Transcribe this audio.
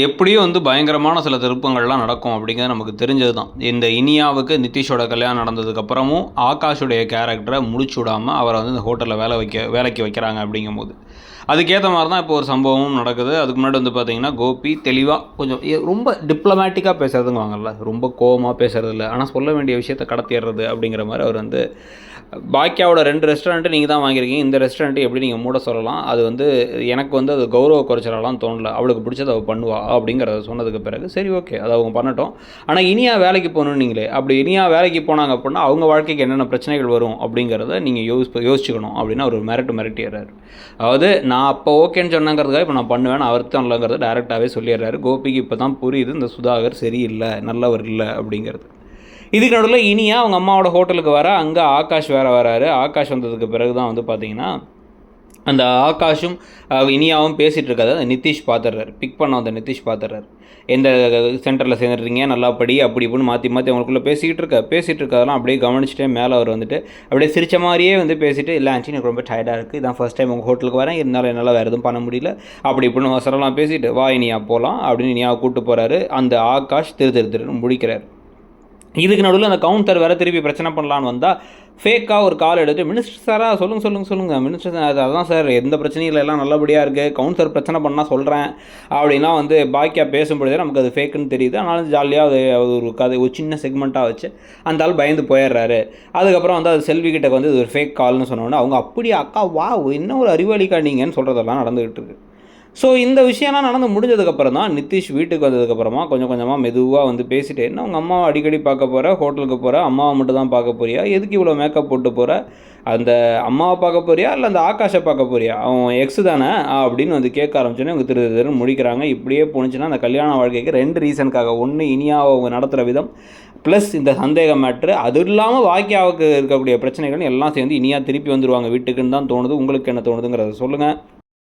எப்படியும் வந்து பயங்கரமான சில திருப்பங்கள்லாம் நடக்கும் அப்படிங்கிறது நமக்கு தெரிஞ்சது தான் இந்த இனியாவுக்கு நிதிஷோட கல்யாணம் நடந்ததுக்கப்புறமும் ஆகாஷுடைய கேரக்டரை முடிச்சு விடாமல் அவரை வந்து இந்த ஹோட்டலில் வேலை வைக்க வேலைக்கு வைக்கிறாங்க அப்படிங்கும்போது. அதுக்கேற்ற மாதிரி தான் இப்போ ஒரு சம்பவமும் நடக்குது. அதுக்கு முன்னாடி வந்து பார்த்தீங்கன்னா கோபி தெளிவாக கொஞ்சம் ரொம்ப டிப்ளமேட்டிக்காக பேசுகிறதுங்க வாங்கல்ல ரொம்ப கோவமாக பேசுகிறது இல்லை ஆனால் சொல்ல வேண்டிய விஷயத்தை கடத்திடுறது அப்படிங்கிற மாதிரி அவர் வந்து பாக்கியாவோட ரெண்டு ரெஸ்டாரண்ட்டு நீங்கள் தான் வாங்கியிருக்கீங்க. இந்த ரெஸ்டாரண்ட்டு எப்படி நீங்கள் மூட சொல்லலாம்? அது வந்து எனக்கு வந்து அது கௌரவ குறைச்சலாம் தோணல. அவளுக்கு பிடிச்சது அவள் பண்ணுவா. அப்படிங்கிறத சொன்னதுக்கு பிறகு சரி ஓகே அதை அவங்க பண்ணட்டும். ஆனால் இனியா வேலைக்கு போகணும்னு நீங்களே அப்படி இனியா வேலைக்கு போனாங்க அப்படின்னா அவங்க வாழ்க்கைக்கு என்னென்ன பிரச்சனைகள் வரும் அப்படிங்கிறத நீங்கள் யோசி யோசிச்சுக்கணும் அப்படின்னு அவர் மிரட்டு மிரட்டிடுறாரு. அதாவது நான் அப்போ ஓகேன்னு சொன்னங்கிறதுக்காக இப்போ நான் பண்ணுவேன் அவர்த்தம் இல்லைங்கிறத டேரெக்டாகவே சொல்லிடுறாரு. கோபிக்கு இப்போ தான் புரியுது இந்த சுதாகர் சரியில்லை நல்லவர் இல்லை அப்படிங்கிறது. இதுக்கு நடுவில் இனியா அவங்க அம்மாவோட ஹோட்டலுக்கு வர அங்கே ஆகாஷ் வேறு வராரு. ஆகாஷ் வந்ததுக்கு பிறகு தான் வந்து பார்த்தீங்கன்னா அந்த ஆகாஷும் இனியாவும் பேசிகிட்டு இருக்காது அந்த நிதிஷ் பார்த்துடுறாரு பிக் பண்ண அந்த நிதிஷ் பார்த்துடுறாரு எந்த சென்டரில் சேர்ந்துடுறீங்க நல்லா படி அப்படி இப்படின்னு மாற்றி மாற்றி அவங்களுக்குள்ளே பேசிக்கிட்டு இருக்க பேசிகிட்டு இருக்கதெல்லாம் அப்படியே கவனிச்சுட்டே மேலே அவர் வந்துட்டு அப்படியே சிரிச்ச மாதிரியே வந்து பேசிட்டு இல்லை ஆச்சு எனக்கு ரொம்ப டயர்டாக இருக்குது இதான் ஃபர்ஸ்ட் டைம் உங்கள் ஹோட்டலுக்கு வரேன். இருந்தாலும் என்னால் வேறு எதுவும் பண்ண முடியல. அப்படி இப்படின்னு அவசரம்லாம் பேசிட்டு வா இனியா போகலாம் அப்படின்னு இனியா கூப்பிட்டு போகிறாரு அந்த ஆகாஷ் திரு திரு திருன்னு முடிக்கிறார். இதுக்கு நடுவில் அந்த கவுண்டர் வேறு திருப்பி பிரச்சனை பண்ணலான்னு வந்தால் ஃபேக்காக ஒரு கால் எடுத்து மினிஸ்டர் சாராக சொல்லுங்கள் சொல்லுங்கள் சொல்லுங்கள் மினிஸ்டர் அதான் சார் எந்த பிரச்சனையும் இல்லை எல்லாம் நல்லபடியாக இருக்குது கவுன்சிலர் பிரச்சனை பண்ணால் சொல்கிறேன் அப்படின்னா வந்து பாக்கியாக பேசும்பொழுதே நமக்கு அது ஃபேக்குன்னு தெரியுது. அதனால ஜாலியாக அது ஒரு கதை ஒரு சின்ன செக்மெண்ட்டாக வச்சு அந்த ஆள் பயந்து போயிடுறாரு. அதுக்கப்புறம் வந்து அது செல்விகிட்ட வந்து இது ஒரு ஃபேக் கால்னு சொன்னோன்னே அவங்க அப்படியே அக்கா வா என்ன ஒரு அறிவாளிக்கா நீங்கன்னு சொல்கிறதெல்லாம் நடந்துகிட்டு இருக்கு. ஸோ இந்த விஷயம்லாம் நடந்து முடிஞ்சதுக்கப்புறம் தான் நிதிஷ் வீட்டுக்கு வந்ததுக்கப்புறமா கொஞ்சம் கொஞ்சமாக மெதுவாக வந்து பேசிட்டு என்ன உங்கள் அம்மாவை அடிக்கடி பார்க்க போகிற ஹோட்டலுக்கு போகிற அம்மாவை மட்டும் தான் பார்க்க போறியா? எதுக்கு இவ்வளோ மேக்கப் போட்டு போகிற அந்த அம்மாவை பார்க்க போறியா? இல்லை அந்த ஆகாஷை பார்க்க போறியா? அவன் எக்ஸ் தானே? அப்படின்னு வந்து கேட்க ஆரம்பிச்சோன்னே அவங்க திரு திருன்னு முடிக்கிறாங்க. இப்படியே போணுச்சுன்னா அந்த கல்யாண வாழ்க்கைக்கு ரெண்டு ரீசனுக்காக ஒன்று இனியாவை அவங்க நடத்துகிற விதம் ப்ளஸ் இந்த சந்தேக மேட்ரு அது இல்லாமல் வாக்கியாவுக்கு இருக்கக்கூடிய பிரச்சனைகள் எல்லாம் சேர்ந்து இனியா திருப்பி வந்துடுவாங்க வீட்டுக்குன்னு தான் தோணுது. உங்களுக்கு என்ன தோணுதுங்கிறத சொல்லுங்கள்